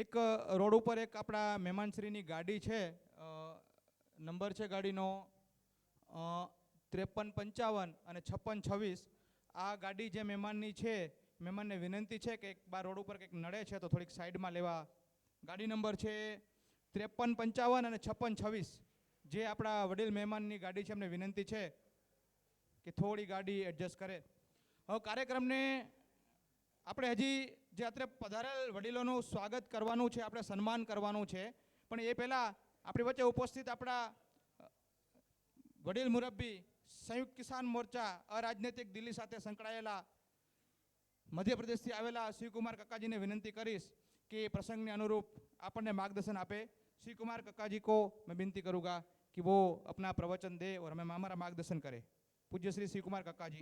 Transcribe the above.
એક રોડ ઉપર એક આપણા મહેમાનશ્રીની ગાડી છે નંબર છે ગાડીનો ત્રેપન પંચાવન અને છપ્પન છવ્વીસ. આ ગાડી જે મહેમાનની છે, મહેમાનને વિનંતી છે કે બાર રોડ ઉપર કંઈક નડે છે તો થોડીક સાઈડમાં લેવા. ગાડી નંબર છે ત્રેપન પંચાવન અને છપ્પન છવ્વીસ. જે આપણા વડીલ મહેમાનની ગાડી છે, એમને વિનંતી છે કે થોડી ગાડી એડજસ્ટ કરે. હવે કાર્યક્રમને આપણે હજી જે અત્રે પધારેલ વડીલોનું સ્વાગત કરવાનું છે આપણે સન્માન કરવાનું છે પણ એ પહેલાં આપણી વચ્ચે ઉપસ્થિત આપણા અ, વડીલ મુરબ્બી સંયુક્ત કિસાન મોરચા અરાજનૈતિક દિલ્હી સાથે સંકળાયેલા મધ્યપ્રદેશથી આવેલા શિવકુમાર કક્કાજીને વિનંતી કરીશ કે એ પ્રસંગને અનુરૂપ આપણને માર્ગદર્શન આપે श्री कुमार कक्का जी को मैं विनती करूंगा कि वो अपना प्रवचन दे और हमें हमारा मार्गदर्शन करे पूज्य श्री श्री कुमार कक्का जी